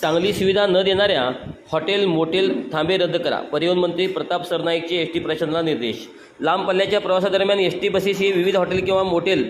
चांगली सुविधा न देणाऱ्या हॉटेल मोटेल थांबे रद्द करा. परिवहन मंत्री प्रताप सरनाईकचे एस टी प्रशासनाला निर्देश. लांब पल्ल्याच्या प्रवासादरम्यान एस टी बसेस ही विविध हॉटेल किंवा मोटेल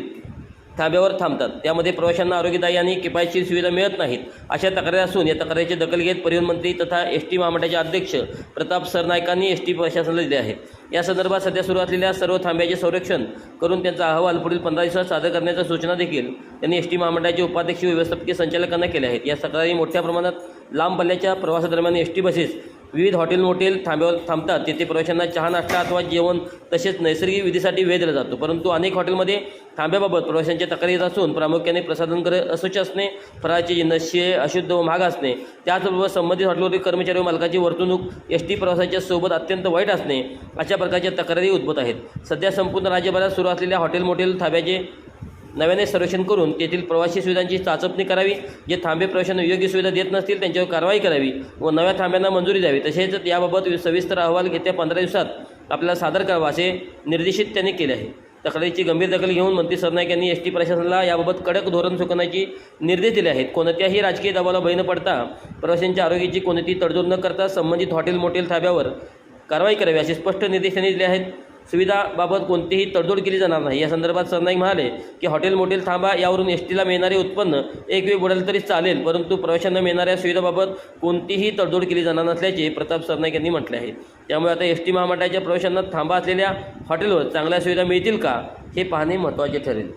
थांब्यावर थांबतात. त्यामध्ये प्रवाशांना आरोग्यदायी आणि किफायतशीर सुविधा मिळत नाहीत अशा तक्रारी असून या तक्रारीची दखल घेत परिवहन मंत्री तथा एस टी महामंडळाचे अध्यक्ष प्रताप सरनायकांनी एस टी प्रशासनाला दिले आहे. या संदर्भात सध्या सुरू असलेल्या सर्व थांब्याचे संरक्षण करून त्यांचा अहवाल पुढील पंधरा दिवसात सादर करण्याच्या सूचना देखील त्यांनी एस टी महामंडळाचे उपाध्यक्ष व्यवस्थापकीय संचालकांना केल्या आहेत. या तक्रारी मोठ्या प्रमाणात लांब पल्ल्याच्या प्रवासादरम्यान एस टी बसेस विविध हॉटेल मोटेल थांब्यावर थांबतात. तेथे प्रवाशांना चहा नाश्ता अथवा जेवण तसेच नैसर्गिक विधीसाठी वेळ दिला जातो. परंतु अनेक हॉटेलमध्ये थांब्याबाबत प्रवाशांच्या तक्रारी येत असून प्रामुख्याने प्रसाधनगृह अस्वच्छ असणे फराचे नशे अशुद्ध व महाग असणे त्याचबरोबर संबंधित हॉटेलवरील कर्मचारी व मालकाची वर्तणूक एस टी प्रवासाच्या सोबत अत्यंत वाईट असणे अशा प्रकारच्या तक्रारी उद्भवत आहेत. सध्या संपूर्ण राज्यभरात सुरू असलेल्या हॉटेल मोटेल थांब्याचे नव्याने सर्वेक्षण करून तेथील प्रवासी सुविधांची चाचपणी करावी जे थांबे प्रवाशांना योग्य सुविधा देत नसतील त्यांच्यावर कारवाई करावी व नव्या थांब्यांना मंजुरी द्यावी. तसेच याबाबत सविस्तर अहवाल येत्या पंधरा दिवसात आपल्याला सादर करावा असे निर्देशित त्यांनी केले आहे. तक्रारीची गंभीर दखल घेऊन मंत्री सरनाईक यांनी एस टी प्रशासनाला याबाबत कडक धोरण सुकवण्याची निर्देश दिले आहेत. कोणत्याही राजकीय दबावाला बळी न पडता प्रवाशांच्या आरोग्याची कोणतीही तडजोड न करता संबंधित हॉटेल मोटेल थाब्यावर कारवाई करावी असे स्पष्ट निर्देश त्यांनी दिले आहेत. सुविधाबाबत कोणतीही तडजोड केली जाणार नाही. या संदर्भात सरनाईक म्हणाले की हॉटेल मोटेल थांबा यावरून एस टीला मिळणारे उत्पन्न एक वेळ बुडेल तरी चालेल परंतु प्रवाशांना मिळणाऱ्या सुविधाबाबत कोणतीही तडजोड केली जाणार नसल्याचे प्रताप सरनाईक यांनी म्हटले आहे. त्यामुळे आता एस टी महामंडळाच्या प्रवाशांना थांबा असलेल्या हॉटेलवर चांगल्या सुविधा मिळतील का हे पाहणे महत्त्वाचे ठरेल.